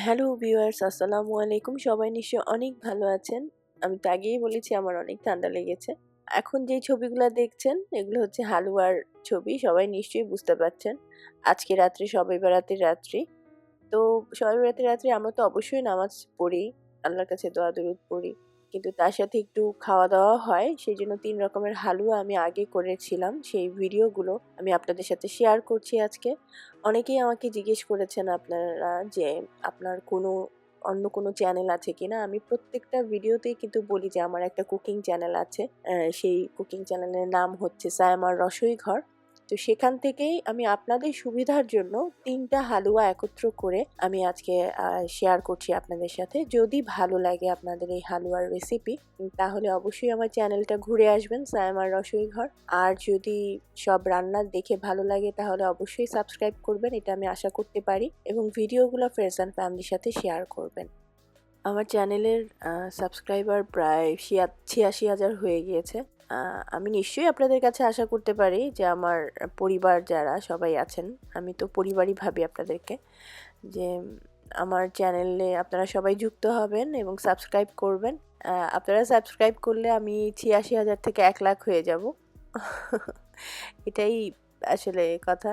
Hello viewers, আসসালামু আলাইকুম। সবাই নিশ্চয় অনেক ভালো আছেন। আমি তো আগেই বলেছি আমার অনেক ঠান্ডা লেগেছে। এখন যে ছবিগুলো দেখছেন, এগুলো হচ্ছে হালুয়ার ছবি, সবাই নিশ্চয়ই বুঝতে পারছেন। আজকে রাত্রে, সবাই বেড়াতে রাত্রি তো সবাই বেড়াতে রাত্রি আমরা তো অবশ্যই নামাজ পড়ি, আল্লাহর কাছে দোয়া দরুদ পড়ি। কিন্তু তার সাথে একটু খাওয়া দাওয়া হয়। সেই জন্য তিন রকমের হালুয়া আমি আগে করেছিলাম। সেই ভিডিওগুলো আমি আপনাদের সাথে শেয়ার করছি আজকে। অনেকেই আমাকে জিজ্ঞেস করেছেন আপনারা যে আপনার কোনো অন্য কোনো চ্যানেল আছে কিনা? আমি প্রত্যেকটা ভিডিওতেই কিন্তু বলি যে আমার একটা কুকিং চ্যানেল আছে। সেই কুকিং চ্যানেলের নাম হচ্ছে সায়মার রসই ঘর তো সেখান থেকেই আমি আপনাদের সুবিধার জন্য তিনটা হালুয়া একত্র করে আমি আজকে শেয়ার করছি আপনাদের সাথে। যদি ভালো লাগে আপনাদের এই হালুয়ার রেসিপি তাহলে অবশ্যই আমার চ্যানেলটা ঘুরে আসবেন, সায়মার রসই ঘর। আর যদি সব রান্না দেখে ভালো লাগে, তাহলে অবশ্যই সাবস্ক্রাইব করবেন, এটা আমি আশা করতে পারি। এবং ভিডিওগুলো ফ্রেন্ডস অ্যান্ড ফ্যামিলির সাথে শেয়ার করবেন। আমার চ্যানেলের সাবস্ক্রাইবার প্রায় ছিয়াশি হাজার হয়ে গিয়েছে। আমি নিশ্চয়ই আপনাদের কাছে আশা করতে পারি যে আমার পরিবার যারা সবাই আছেন, আমি তো পরিবারই ভাবি আপনাদেরকে, যে আমার চ্যানেলে আপনারা সবাই যুক্ত হবেন এবং সাবস্ক্রাইব করবেন। আপনারা সাবস্ক্রাইব করলে আমি ছিয়াশি হাজার থেকে এক লাখ হয়ে যাব। এটাই আসলে কথা।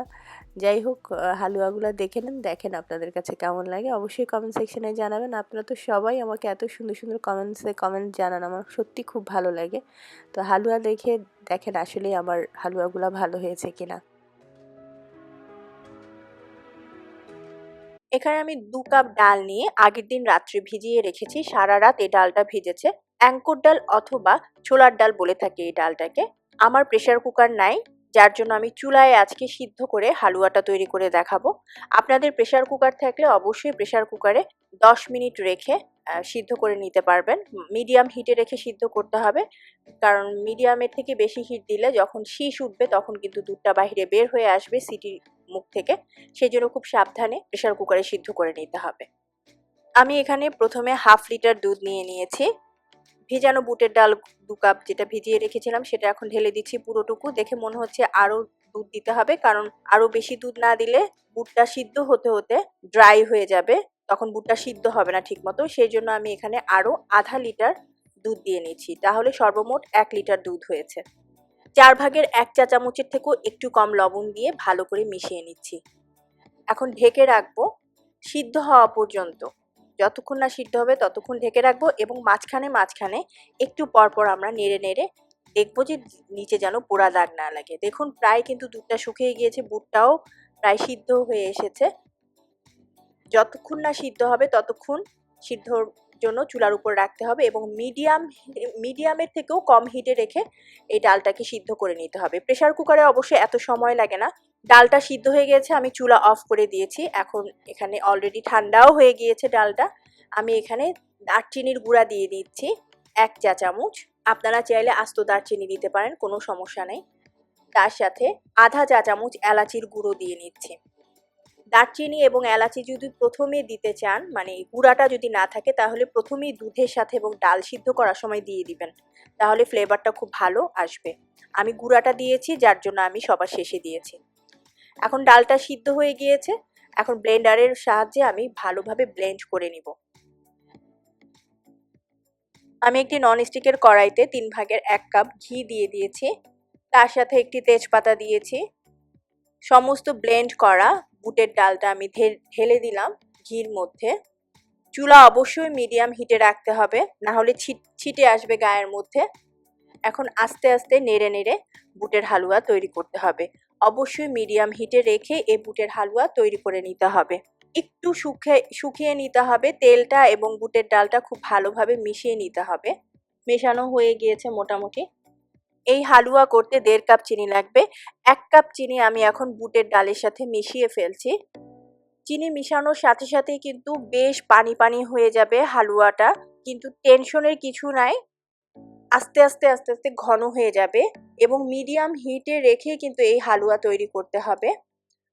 যাই হোক হালুয়াগুলো দেখে নেন, দেখেন আপনাদের কাছে কেমন লাগে। অবশ্যই কমেন্ট সেকশনে জানাবেন। আপনারা তো সবাই আমাকে এত সুন্দর সুন্দর কমেন্টসে কমেন্ট জানান, আমার সত্যি খুব ভালো লাগে। তো হালুয়া দেখে দেখেন আসলেই আমার হালুয়াগুলো ভালো হয়েছে কিনা। এখানে আমি দু কাপ ডাল নিয়ে আগের দিন রাত্রে ভিজিয়ে রেখেছি। সারা রাত এই ডালটা ভিজেছে। অ্যাঙ্কুর ডাল অথবা ছোলার ডাল বলে থাকে এই ডালটাকে। আমার প্রেশার কুকার নাই। যার জন্য আমি চুলায় আজকে সিদ্ধ করে হালুয়াটা তৈরি করে দেখাবো। আপনাদের প্রেশার কুকার থাকলে অবশ্যই প্রেশার কুকারে দশ মিনিট রেখে সিদ্ধ করে নিতে পারবেন। মিডিয়াম হিটে রেখে সিদ্ধ করতে হবে। কারণ মিডিয়ামের থেকে বেশি হিট দিলে যখন শীষ উঠবে তখন কিন্তু দুধটা বাইরে বের হয়ে আসবে সিটির মুখ থেকে। সেই জন্য খুব সাবধানে প্রেশার কুকারে সিদ্ধ করে নিতে হবে। আমি এখানে প্রথমে হাফ লিটার দুধ নিয়ে নিয়েছি। ভেজানো বুটের ডাল দু কাপ যেটা ভিজিয়ে রেখেছিলাম, সেটা এখন ঢেলে দিচ্ছি পুরোটুকু। দেখে মনে হচ্ছে আরও দুধ দিতে হবে, কারণ আরও বেশি দুধ না দিলে বুটটা সিদ্ধ হতে হতে ড্রাই হয়ে যাবে। তখন বুটটা সিদ্ধ হবে না ঠিকমতো। সেই জন্য আমি এখানে আরও আধা লিটার দুধ দিয়ে নিচ্ছি। তাহলে সর্বমোট এক লিটার দুধ হয়েছে। চার ভাগের এক চা চামচের থেকেও একটু কম লবণ দিয়ে ভালো করে মিশিয়ে নিচ্ছি। এখন ঢেকে রাখব। সিদ্ধ হওয়া পর্যন্ত। যতক্ষণ না সিদ্ধ হবে ততক্ষণ ঢেকে রাখব এবং মাঝখানে মাঝখানে একটু পরপর আমরা নেড়ে নেড়ে দেখব যে নিচে যেন পোড়া দাগ না লাগে। দেখুন, প্রায় কিন্তু দুধটা শুকিয়ে গিয়েছে, বুটটাও প্রায় সিদ্ধ হয়ে এসেছে। যতক্ষণ না সিদ্ধ হবে ততক্ষণ সিদ্ধর জন্য চুলার উপর রাখতে হবে এবং মিডিয়াম মিডিয়ামের থেকেও কম হিটে রেখে এই ডালটাকে সিদ্ধ করে নিতে হবে। প্রেশার কুকারে অবশ্যই এত সময় লাগে না। ডালটা সিদ্ধ হয়ে গেছে, আমি চুলা অফ করে দিয়েছি। এখন এখানে অলরেডি ঠান্ডাও হয়ে গিয়েছে ডালটা। আমি এখানে দারচিনির গুঁড়া দিয়ে দিচ্ছি, এক চা চামচ। আপনারা চাইলে আস্ত দারচিনি দিতে পারেন, কোনো সমস্যা নেই। তার সাথে আধা চা চামচ এলাচির গুঁড়ো দিয়ে নিচ্ছি। দারচিনি এবং এলাচি যদি প্রথমে দিতে চান মানে গুঁড়াটা যদি না থাকে, তাহলে প্রথমেই দুধের সাথে এবং ডাল সিদ্ধ করার সময় দিয়ে দিবেন। তাহলে ফ্লেভারটা খুব ভালো আসবে। আমি গুঁড়াটা দিয়েছি, যার জন্য আমি সবার শেষে দিয়েছি। এখন ডালটা সিদ্ধ হয়ে গিয়েছে, এখন ব্লেন্ডারের সাহায্যে আমি ভালোভাবে ব্লেন্ড করে নিব। আমি একটি ননস্টিকের কড়াইতে তিন ভাগের এক কাপ ঘি দিয়ে দিয়েছি, তার সাথে একটি তেজপাতা দিয়েছি। সমস্ত ব্লেন্ড করা বুটের ডালটা আমি ঢেলে দিলাম ঘির মধ্যে। চুলা অবশ্যই মিডিয়াম হিটে রাখতে হবে, না হলে ছিট আসবে গায়ের মধ্যে। এখন আস্তে আস্তে নেড়ে নেড়ে বুটের হালুয়া তৈরি করতে হবে। অবশ্যই মিডিয়াম হিটে রেখে এ বুটের হালুয়া তৈরি করে নিতে হবে। একটু শুকিয়ে শুকিয়ে নিতে হবে তেলটা এবং বুটের ডালটা খুব ভালোভাবে মিশিয়ে নিতে হবে। মেশানো হয়ে গিয়েছে মোটামুটি। এই হালুয়া করতে দেড় কাপ চিনি লাগবে। এক কাপ চিনি আমি এখন বুটের ডালের সাথে মিশিয়ে ফেলছি। চিনি মিশানোর সাথে সাথে কিন্তু বেশ পানি পানি হয়ে যাবে হালুয়াটা। কিন্তু টেনশনের কিছু নাই। আস্তে আস্তে আস্তে আস্তে ঘন হয়ে যাবে এবং মিডিয়াম হিটে রেখে কিন্তু এই হালুয়া তৈরি করতে হবে।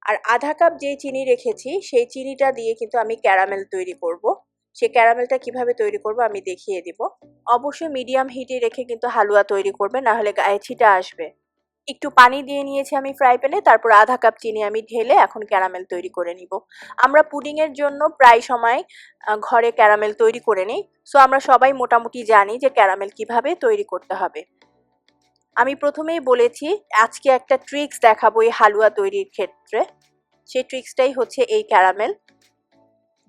আর আধা কাপ যে চিনি রেখেছি, সেই চিনিটা দিয়ে কিন্তু আমি ক্যারামেল তৈরি করব। সেই ক্যারামেলটা কীভাবে তৈরি করব আমি দেখিয়ে দিব। অবশ্যই মিডিয়াম হিটে রেখে কিন্তু হালুয়া তৈরি করবে না হলে গায়ে ছিটা আসবে। একটু পানি দিয়ে নিয়েছি আমি ফ্রাই প্যানে তারপর আধা কাপ চিনি আমি ঢেলে এখন ক্যারামেল তৈরি করে নিব। আমরা পুডিংয়ের জন্য প্রায় সময় ঘরে ক্যারামেল তৈরি করে নিই। সো আমরা সবাই মোটামুটি জানি যে ক্যারামেল কীভাবে তৈরি করতে হবে। আমি প্রথমেই বলেছি, আজকে একটা ট্রিক্স দেখাবো এই হালুয়া তৈরির ক্ষেত্রে। সেই ট্রিক্সটাই হচ্ছে এই ক্যারামেল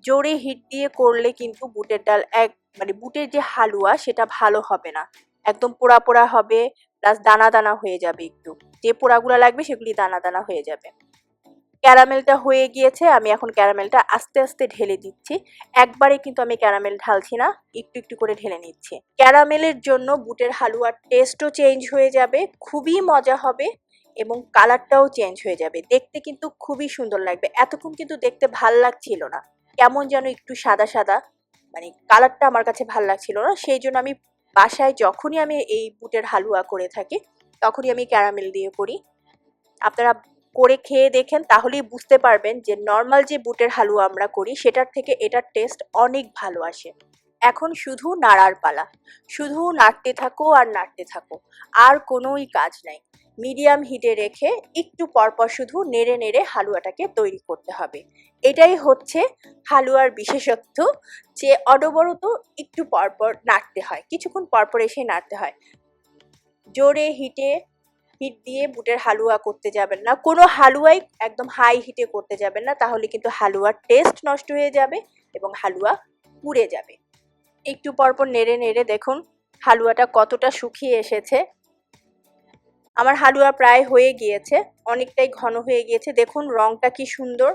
জোরে হিট দিয়ে করলে কিন্তু বুটের ডাল এক মানে বুটের যে হালুয়া, সেটা ভালো হবে না। একদম পোড়া পোড়া হবে প্লাস দানা দানা হয়ে যাবে একটু। যে পোড়াগুলো লাগবে সেগুলি দানা দানা হয়ে যাবে। ক্যারামেলটা হয়ে গিয়েছে, আমি এখন ক্যারামেলটা আস্তে আস্তে ঢেলে দিচ্ছি। একবারে কিন্তু আমি ক্যারামেল ঢালছি না, একটু একটু করে ঢেলে নিচ্ছি। ক্যারামেলের জন্য বুটের হালুয়ার টেস্টও চেঞ্জ হয়ে যাবে, খুবই মজা হবে এবং কালারটাও চেঞ্জ হয়ে যাবে। দেখতে কিন্তু খুবই সুন্দর লাগবে। এতক্ষণ কিন্তু দেখতে ভালো লাগছিল না। কেমন যেন একটু সাদা সাদা মানে কালারটা আমার কাছে ভালো লাগছিল না, সেই জন্য আমি বাসায় যখনই আমি এই বুটের হালুয়া করে থাকি, তখনই আমি ক্যারামেল দিয়ে করি। আপনারা করে খেয়ে দেখেন, তাহলেই বুঝতে পারবেন যে নর্মাল যে বুটের হালুয়া আমরা করি, সেটার থেকে এটার টেস্ট অনেক ভালো আসে। এখন শুধু নাড়ার পালা। শুধু নাড়তে থাকো আর নাড়তে থাকো। আর কোনোই কাজ নাই। মিডিয়াম হিটে রেখে একটু পরপর শুধু নেড়ে নেড়ে হালুয়াটাকে তৈরি করতে হবে। এটাই হচ্ছে হালুয়ার বিশেষত্ব যে অনবরত একটু পরপর নাড়তে হয়, কিছুক্ষণ পরপর এসে নাড়তে হয়। জোরে হিটে হিট দিয়ে বুটের হালুয়া করতে যাবেন না। কোনো হালুয়াই একদম হাই হিটে করতে যাবেন না, তাহলে কিন্তু হালুয়ার টেস্ট নষ্ট হয়ে যাবে এবং হালুয়া পুড়ে যাবে। একটু পরপর নেড়ে নেড়ে দেখুন হালুয়াটা কতটা শুকিয়ে এসেছে। আমার হালুয়া প্রায় হয়ে গিয়েছে, অনেকটাই ঘন হয়ে গিয়েছে। দেখুন, রংটা কি সুন্দর।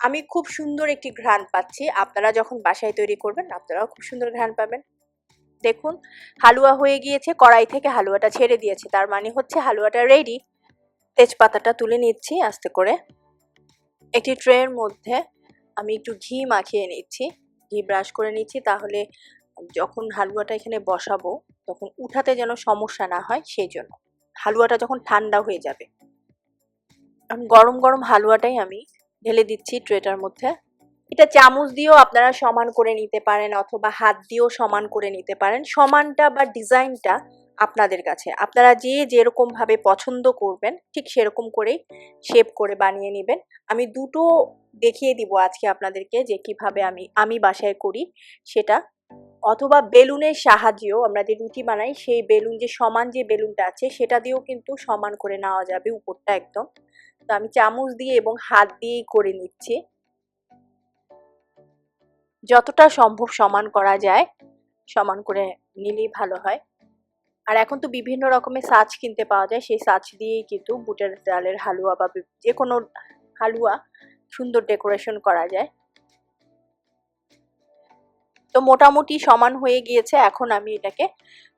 আমি খুব সুন্দর একটি ঘ্রাণ পাচ্ছি। আপনারা যখন বাসায় তৈরি করবেন, আপনারাও খুব সুন্দর ঘ্রাণ পাবেন। দেখুন, হালুয়া হয়ে গিয়েছে, কড়াই থেকে হালুয়াটা ছেড়ে দিয়েছে। তার মানে হচ্ছে হালুয়াটা রেডি তেজপাতাটা তুলে নিচ্ছি আস্তে করে। একটি ট্রের মধ্যে আমি একটু ঘি মাখিয়ে নিচ্ছি। ঘি ব্রাশ করে নিচ্ছি, তাহলে যখন হালুয়াটা এখানে বসাবো, তখন উঠাতে যেন সমস্যা না হয়, সেই জন্য। হালুয়াটা যখন ঠান্ডা হয়ে যাবে। গরম গরম হালুয়াটাই আমি ঢেলে দিচ্ছি ট্রেটার মধ্যে। এটা চামচ দিয়েও আপনারা সমান করে নিতে পারেন অথবা হাত দিয়েও সমান করে নিতে পারেন। সমানটা বা ডিজাইনটা আপনাদের কাছে। আপনারা যে যেরকমভাবে পছন্দ করবেন, ঠিক সেরকম করেই শেপ করে বানিয়ে নেবেন। আমি দুটো দেখিয়ে দিব আজকে আপনাদেরকে যে কীভাবে আমি আমি বাসায় করি সেটা। অথবা বেলুনের সাহায্যেও আমরা যে রুটি বানাই, সেই বেলুন যে সমান যে বেলুনটা আছে, সেটা দিয়েও কিন্তু সমান করে নেওয়া যাবে উপরটা একদম। তো আমি চামচ দিয়ে এবং হাত দিয়েই করে নিচ্ছি। যতটা সম্ভব সমান করা যায়, সমান করে নিলেই ভালো হয়। আর এখন তো বিভিন্ন রকমের সাজ কিনতে পাওয়া যায়, সেই সাজ দিয়েই কিন্তু বুটের ডালের হালুয়া বা যে কোনো হালুয়া সুন্দর ডেকোরেশন করা যায়। তো মোটামুটি সমান হয়ে গিয়েছে। এখন আমি এটাকে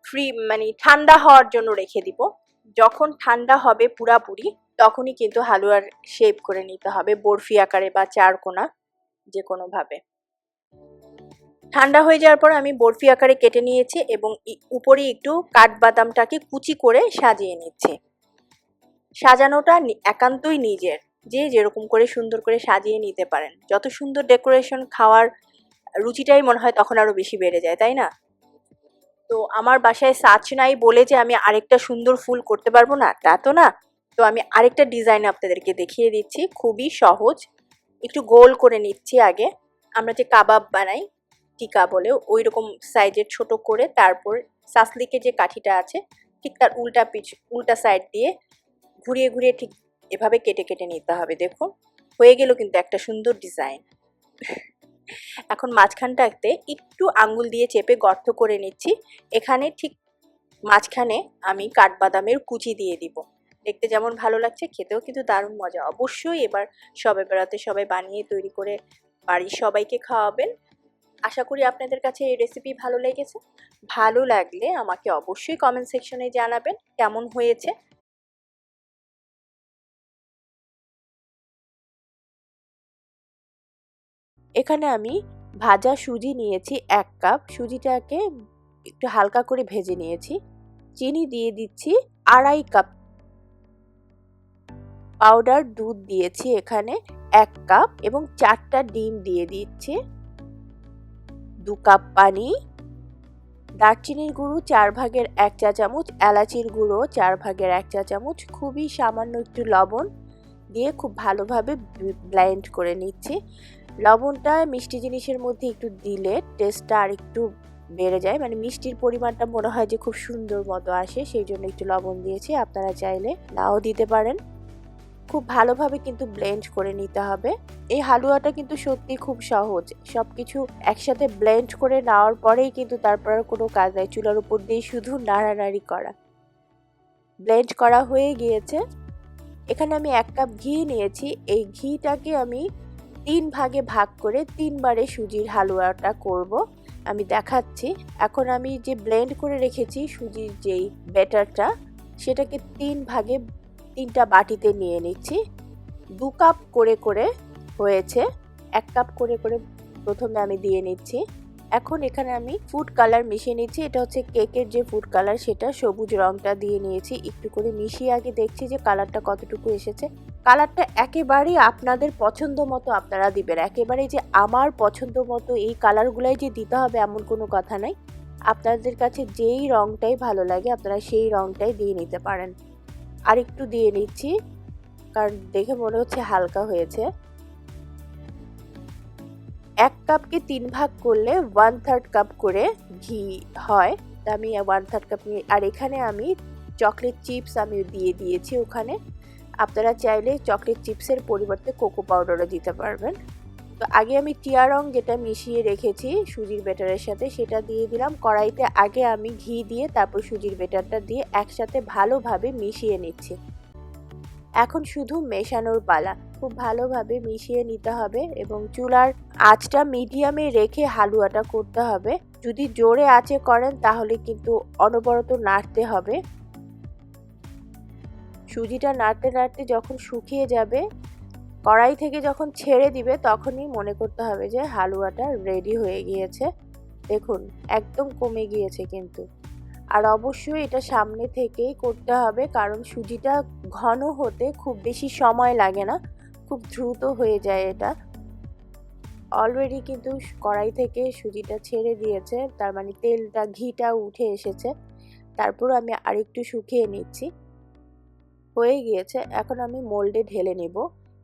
ফ্রি মানে ঠান্ডা হওয়ার জন্য রেখে দিব। যখন ঠান্ডা হবে পুরাপুরি, তখনই কিন্তু হালুয়ার শেপ করে নিতে হবে, বরফি আকারে বা চারকোনা যে কোনোভাবে ঠান্ডা হয়ে যাওয়ার পর আমি বরফি আকারে কেটে নিয়েছি এবং উপরে একটু কাঠবাদামটাকে কুচি করে সাজিয়ে নিচ্ছি। সাজানোটা একান্তই নিজের। যে যেরকম করে সুন্দর করে সাজিয়ে নিতে পারেন। যত সুন্দর ডেকোরেশন, খাওয়ার রুচিটাই মনে হয় তখন আরও বেশি বেড়ে যায়, তাই না? তো আমার বাসায় সাচ নাই বলে যে আমি আরেকটা সুন্দর ফুল করতে পারব না, তা তো না। তো আমি আরেকটা ডিজাইন আপনাদেরকে দেখিয়ে দিচ্ছি, খুবই সহজ। একটু গোল করে নিচ্ছি আগে। আমরা যে কাবাব বানাই, টিকা বলে ওই রকম সাইজের ছোট করে তারপর সাসলিকে যে কাঠিটা আছে, ঠিক তার উল্টা পিছ, উল্টা সাইড দিয়ে ঘুরিয়ে ঘুরিয়ে ঠিক এভাবে কেটে কেটে নিতে হবে, দেখুন। হয়ে গেল কিন্তু একটা সুন্দর ডিজাইন এখন মাঝখানটাতে একটু আঙ্গুল দিয়ে চেপে গর্ত করে নিচ্ছি। এখানে ঠিক মাঝখানে আমি কাঠবাদামের কুচি দিয়ে দিব। দেখতে যেমন ভালো লাগছে, খেতেও কিন্তু দারুণ মজা। অবশ্যই এবার সবে বেড়াতে সবাই বানিয়ে তৈরি করে বাড়ির সবাইকে খাওয়াবেন। আশা করি আপনাদের কাছে এই রেসিপি ভালো লেগেছে। ভালো লাগলে আমাকে অবশ্যই কমেন্ট সেকশনে জানাবেন, কেমন হয়েছে? এখানে আমি ভাজা সুজি নিয়েছি এক কাপ। সুজিটাকে একটু হালকা করে ভেজে নিয়েছি। চিনি দিয়ে দিচ্ছি আড়াই কাপ। পাউডার, দুধ দিয়েছি এখানে এক কাপ এবং চারটা ডিম দিয়ে দিচ্ছি। দু কাপ পানি। দারচিনির গুঁড়ো চার ভাগের এক চা চামচ, এলাচির গুঁড়ো চার ভাগের এক চা চামচ, খুবই সামান্য একটু লবণ দিয়ে খুব ভালোভাবে ব্লেন্ড করে নিচ্ছি। লবণটা মিষ্টি জিনিসের মধ্যে একটু দিলে টেস্টটা আর একটু বেড়ে যায়। মানে মিষ্টির পরিমাণটা মনে হয় যে খুব সুন্দর মতো আসে, সেই জন্য একটু লবণ দিয়েছি। আপনারা চাইলে নাও দিতে পারেন। খুব ভালোভাবে কিন্তু ব্লেন্ড করে নিতে হবে। এই হালুয়াটা কিন্তু সত্যি খুব সহজ। সব কিছু একসাথে ব্লেন্ড করে নেওয়ার পরেই কিন্তু তারপর কোনো কাজ নাই। চুলার উপর দিয়ে শুধু নাড়ানাড়ি করা। ব্লেন্ড করা হয়ে গিয়েছে। এখানে আমি এক কাপ ঘি নিয়েছি। এই ঘিটাকে আমি তিন ভাগে ভাগ করে তিনবারে সুজির হালুয়াটা করব। আমি দেখাচ্ছি। এখন আমি যে ব্লেন্ড করে রেখেছি সুজির যেই ব্যাটারটা সেটাকে তিন ভাগে তিনটা বাটিতে নিয়ে নিচ্ছি। দু কাপ করে করে হয়েছে। এক কাপ করে করে প্রথমে আমি দিয়ে নিচ্ছি। এখন এখানে আমি ফুড কালার মিশিয়ে নিচ্ছি। এটা হচ্ছে কেকের যে ফুড কালার সেটা সবুজ রংটা দিয়ে নিয়েছি। একটু করে মিশিয়ে আগে দেখছি যে কালারটা কতটুকু এসেছে। কালারটা একেবারেই আপনাদের পছন্দ মতো আপনারা দিবেন। একেবারেই যে আমার পছন্দ মতো এই কালারগুলাই যে দিতে হবে এমন কোনো কথা নাই। আপনাদের কাছে যেই রংটাই ভালো লাগে, আপনারা সেই রংটাই দিয়ে নিতে পারেন। আর একটু দিয়ে নিচ্ছি, কারণ দেখে মনে হচ্ছে হালকা হয়েছে। এক কাপকে তিন ভাগ করলে ওয়ান থার্ড কাপ করে ঘি হয়। তা আমি ওয়ান থার্ড কাপ নিয়ে আর এখানে আমি চকলেট চিপস আমি দিয়ে দিয়েছি ওখানে। আপনারা চাইলে চকলেট চিপসের পরিবর্তে কোকো পাউডারও দিতে পারবেন। তো আগে আমি টিয়া রং যেটা মিশিয়ে রেখেছি, সুজির বেটারের সাথে, সেটা দিয়ে দিলাম। কড়াইতে আগে আমি ঘি দিয়ে, তারপর সুজির বেটারটা দিয়ে একসাথে ভালোভাবে মিশিয়ে নিচ্ছি। এখন শুধু মেশানোর পালা। খুব ভালোভাবে মিশিয়ে নিতে হবে এবং চুলার আঁচটা মিডিয়ামে রেখে হালুয়াটা করতে হবে। যদি জোরে আঁচে করেন তাহলে কিন্তু অনবরত নাড়তে হবে। সুজিটা নাড়তে নাড়তে যখন শুকিয়ে যাবে, কড়াই থেকে যখন ছেড়ে দিবে তখনই মনে করতে হবে যে হালুয়াটা রেডি হয়ে গিয়েছে। দেখুন, একদম কমে গিয়েছে কিন্তু। আর অবশ্যই এটা সামনে থেকেই করতে হবে, কারণ সুজিটা ঘন হতে খুব বেশি সময় লাগে না, খুব দ্রুত হয়ে যায় এটা। অলরেডি কিন্তু কড়াই থেকে সুজিটা ছেড়ে দিয়েছে, তার মানে তেলটা, ঘিটা উঠে এসেছে। তারপর আমি আরেকটু শুকিয়ে নিচ্ছি। হয়ে গিয়েছে, এখন আমি মোল্ডে ঢেলে নেব।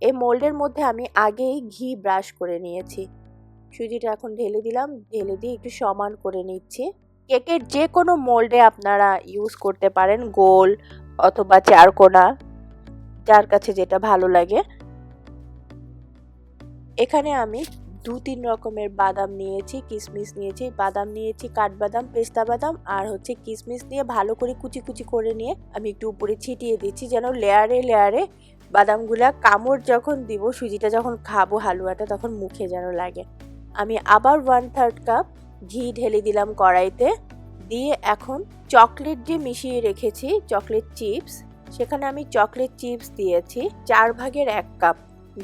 এই মোল্ডের মধ্যে আমি আগেই ঘি ব্রাশ করে নিয়েছি। সুজিটা এখন ঢেলে দিলাম, ঢেলে দিয়ে একটু সমান করে নিচ্ছি। কেকের যে কোনো মোল্ডে আপনারা ইউজ করতে পারেন, গোল অথবা চারকোনা যার কাছে যেটা ভালো লাগে। এখানে আমি দু তিন রকমের বাদাম নিয়েছি কিশমিশ নিয়েছি। বাদাম নিয়েছি কাঠবাদাম, পেস্তা বাদাম আর হচ্ছে কিশমিশ দিয়ে ভালো করে কুচি কুচি করে নিয়ে আমি একটু উপরে ছিটিয়ে দিচ্ছি যেন লেয়ারে লেয়ারে বাদামগুলা কামড় যখন দিব, সুজিটা যখন খাব হালুয়াটা তখন মুখে যেন লাগে। আমি আবার ওয়ান থার্ড কাপ ঘি ঢেলে দিলাম কড়াইতে। দিয়ে এখন চকলেট যে মিশিয়ে রেখেছি, চকলেট চিপস, সেখানে আমি চকলেট চিপস দিয়েছি চার ভাগের এক কাপ।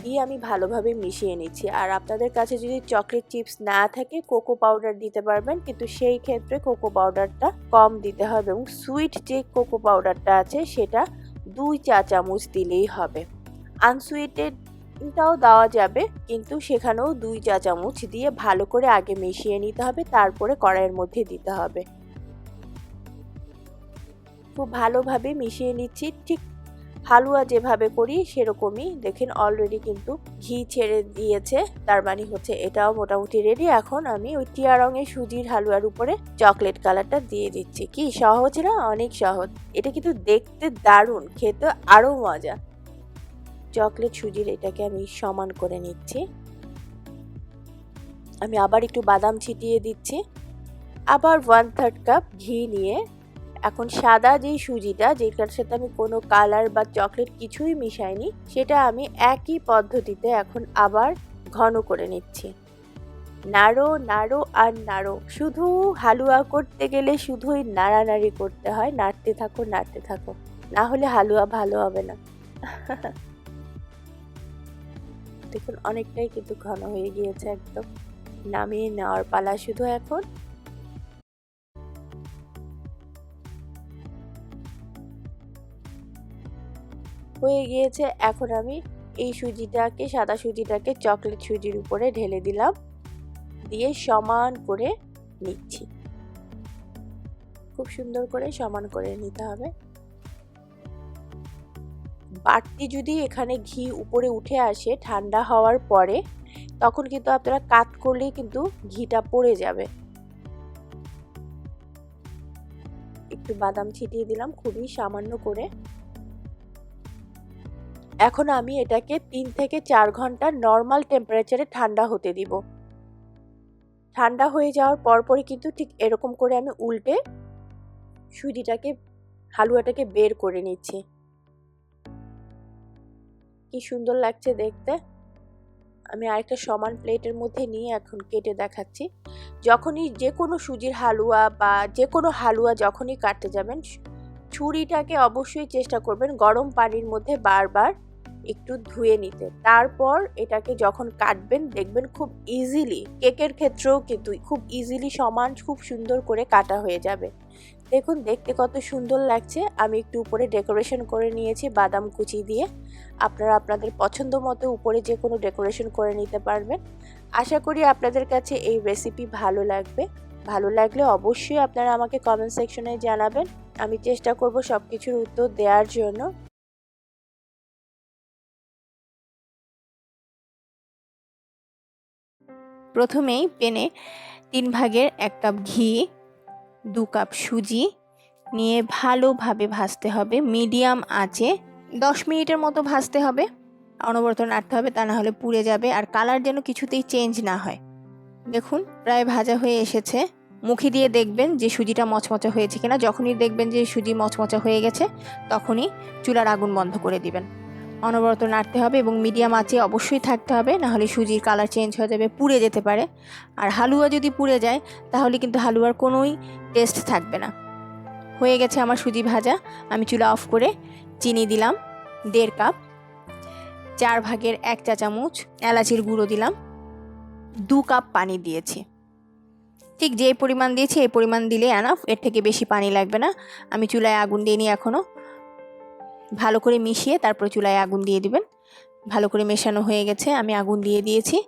দিয়ে আমি ভালোভাবে মিশিয়ে নিচ্ছি। আর আপনাদের কাছে যদি চকলেট চিপস না থাকে, কোকো পাউডার দিতে পারবেন। কিন্তু সেই ক্ষেত্রে কোকো পাউডারটা কম দিতে হবে এবং সুইট যে কোকো পাউডারটা আছে, সেটা দুই চা চামচ দিলেই হবে। আনসুইটেড এটাও দেওয়া যাবে, কিন্তু সেখানেও দুই চা চামচ দিয়ে ভালো করে আগে মিশিয়ে নিতে হবে, তারপরে কড়াইয়ের মধ্যে দিতে হবে। খুব ভালোভাবে মিশিয়ে নিচ্ছি, ঠিক হালুয়া যেভাবে করি সেরকমই। দেখেন অলরেডি কিন্তু ঘি ছেড়ে দিয়েছে, তার মানে হচ্ছে এটাও মোটামুটি রেডি এখন আমি ওই টিয়া রঙের সুজির হালুয়ার উপরে চকলেট কালারটা দিয়ে দিচ্ছি। কি সহজ না? অনেক সহজ। এটা কিন্তু দেখতে দারুণ, খেতে আরও মজা। চকলেট সুজির এটাকে আমি সমান করে নিচ্ছি। আমি আবার একটু বাদাম ছিটিয়ে দিচ্ছি। আবার ওয়ান থার্ড কাপ ঘি নিয়ে এখন সাদা যেই সুজিটা, যেটার সাথে আমি কোনো কালার বা চকলেট কিছুই মিশাইনি, সেটা আমি একই পদ্ধতিতে এখন আবার ঘন করে নিচ্ছি। নাড়ো নাড়ো আর নাড়ো। শুধু হালুয়া করতে গেলে শুধুই নাড়ানাড়ি করতে হয়। নাড়তে থাকো নাড়তে থাকো। না হলে হালুয়া ভালো হবে না। দেখুন, অনেকটাই কিন্তু ঘন হয়ে গিয়েছে একদম। নামিয়ে নেওয়ার পালা শুধু এখন। হয়ে গিয়েছে, এখন আমি এই সুজিটাকে, সাদা সুজিটাকে চকলেট সুজির উপরে ঢেলে দিলাম। দিয়ে সমান করে নিচ্ছি। খুব সুন্দর করে সমান করে নিতে হবে। বাড়তি যদি এখানে ঘি উপরে উঠে আসে ঠান্ডা হওয়ার পরে, তখন কিন্তু আপনারা কাট করলেই কিন্তু ঘিটা পড়ে যাবে। একটু বাদাম ছিটিয়ে দিলাম, খুবই সামান্য করে। এখন আমি এটাকে তিন থেকে চার ঘণ্টা নর্মাল টেম্পারেচারে ঠান্ডা হতে দিব। ঠান্ডা হয়ে যাওয়ার পরপরই কিন্তু ঠিক এরকম করে আমি উল্টে সুজিটাকে, হালুয়াটাকে বের করে নিচ্ছি। কি সুন্দর লাগছে দেখতে। আমি আরেকটা সমান প্লেটের মধ্যে নিয়ে এখন কেটে দেখাচ্ছি। যখনই যে কোনো সুজির হালুয়া বা যে কোনো হালুয়া যখনই কাটতে যাবেন, ছুরিটাকে অবশ্যই চেষ্টা করবেন গরম পানির মধ্যে বারবার একটু ধুয়ে নিতে। তারপর এটাকে যখন কাটবেন, দেখবেন খুব ইজিলি কেকের ক্ষেত্রেও কিন্তু খুব ইজিলি সমান, খুব সুন্দর করে কাটা হয়ে যাবে। দেখুন, দেখতে কত সুন্দর লাগছে। আমি একটু উপরে ডেকোরেশন করে নিয়েছি বাদাম কুচি দিয়ে। আপনারা আপনাদের পছন্দ মতো উপরে যে কোনো ডেকোরেশন করে নিতে পারবেন। আশা করি আপনাদের কাছে এই রেসিপি ভালো লাগবে। ভালো লাগলে অবশ্যই আপনারা আমাকে কমেন্ট সেকশনে জানাবেন। আমি চেষ্টা করব সব কিছুর উত্তর দেওয়ার জন্য। প্রথমেই পেনে তিন ভাগের এক কাপ ঘি দু কাপ সুজি নিয়ে ভালোভাবে ভাজতে হবে, মিডিয়াম আঁচে। দশ মিনিটের মতো ভাজতে হবে। অনবরত নাড়তে হবে, তা না হলে পুড়ে যাবে। আর কালার যেন কিছুতেই চেঞ্জ না হয়। দেখুন, প্রায় ভাজা হয়ে এসেছে। মুখে দিয়ে দেখবেন যে সুজিটা মচমচা হয়েছে কিনা। যখনই দেখবেন যে সুজি মচমচা হয়ে গেছে, তখনই চুলার আগুন বন্ধ করে দিবেন। অনবরত নাড়তে হবে এবং মিডিয়াম আঁচে অবশ্যই থাকতে হবে, নাহলে সুজির কালার চেঞ্জ হয়ে যাবে, পুড়ে যেতে পারে। আর হালুয়া যদি পুড়ে যায়, তাহলে কিন্তু হালুয়ার কোনোই টেস্ট থাকবে না। হয়ে গেছে আমার সুজি ভাজা, আমি চুলা অফ করে চিনি দিলাম, দেড় কাপ, চার ভাগের এক চা চামচ এলাচির গুঁড়ো দিলাম, দু কাপ পানি দিয়েছি। ঠিক যে পরিমাণ দিয়েছি, এই পরিমাণ দিলে এনাফ এর থেকে বেশি পানি লাগবে না। আমি চুলায় আগুন দিইনি এখনও ভালো করে মিশিয়ে তারপর চুলায় আগুন দিয়ে দিবেন। ভালো করে মেশানো হয়ে গেছে, আমি আগুন দিয়ে দিয়েছি।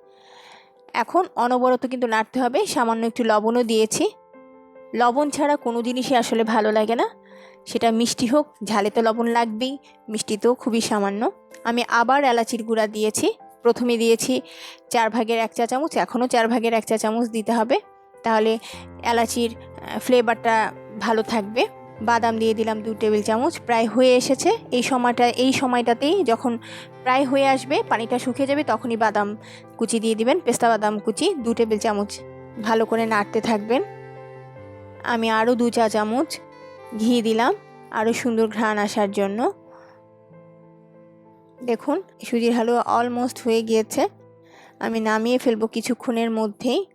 এখন অনবরত কিন্তু নাড়তে হবে, সামান্য একটু লবণও দিয়েছি। লবণ ছাড়া কোনো জিনিসই আসলে ভালো লাগে না। সেটা মিষ্টি হোক, ঝালে তো লবণ লাগবেই, মিষ্টি তো খুবই সামান্য। আমি আবার এলাচির গুঁড়া দিয়েছি। প্রথমে দিয়েছি চার ভাগের এক চা চামচ, এখনও চার ভাগের এক চা চামচ দিতে হবে। তাহলে এলাচির ফ্লেভারটা ভালো থাকবে। বাদাম দিয়ে দিলাম দু টেবিল চামচ, প্রায় হয়ে এসেছে। এই সময়টা, এই সময়টাতেই যখন প্রায় হয়ে আসবে, পানিটা শুকিয়ে যাবে, তখনই বাদাম কুচি দিয়ে দিবেন, পেস্তা বাদাম কুচি, দু টেবিল চামচ। ভালো করে নাড়তে থাকবেন। আমি আরও দু চা চামচ ঘি দিলাম আরও সুন্দর ঘ্রাণ আসার জন্য। দেখুন, সুজির হালুয়া অলমোস্ট হয়ে গিয়েছে। আমি নামিয়ে ফেলব কিছুক্ষণের মধ্যেই।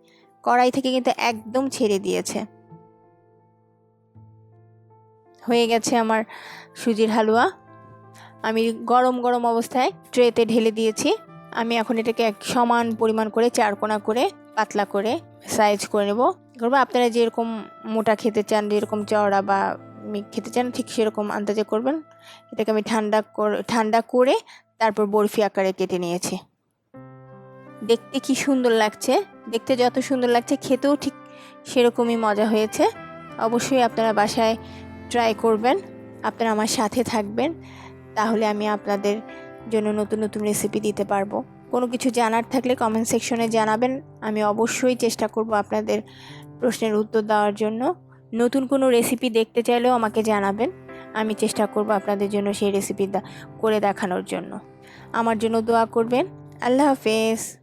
কড়াই থেকে কিন্তু একদম ছেড়ে দিয়েছে। হয়ে গেছে আমার সুজির হালুয়া। আমি গরম গরম অবস্থায় ট্রেতে ঢেলে দিয়েছি। আমি এখন এটাকে এক সমান পরিমাণ করে চারকোনা করে পাতলা করে সাইজ করে নেব। করব আপনারা যেরকম মোটা খেতে চান, যেরকম চওড়া বা খেতে চান, ঠিক সেরকম আন্দাজে করবেন। এটাকে আমি ঠান্ডা ঠান্ডা করে তারপর বরফি আকারে কেটে নিয়েছি। দেখতে কি সুন্দর লাগছে। দেখতে যত সুন্দর লাগছে, খেতেও ঠিক সেরকমই মজা হয়েছে। অবশ্যই আপনারা বাসায় ট্রাই করবেন, আপনারা আমার সাথে থাকবেন, তাহলে আমি আপনাদের জন্য নতুন নতুন রেসিপি দিতে পারব। কোনো কিছু জানার থাকলে কমেন্ট সেকশনে জানাবেন, আমি অবশ্যই চেষ্টা করব আপনাদের প্রশ্নের উত্তর দেওয়ার জন্য। নতুন কোনো রেসিপি দেখতে চাইলেও আমাকে জানাবেন, আমি চেষ্টা করব আপনাদের জন্য সেই রেসিপি করে দেখানোর জন্য। আমার জন্য দোয়া করবেন, আল্লাহ হাফেজ।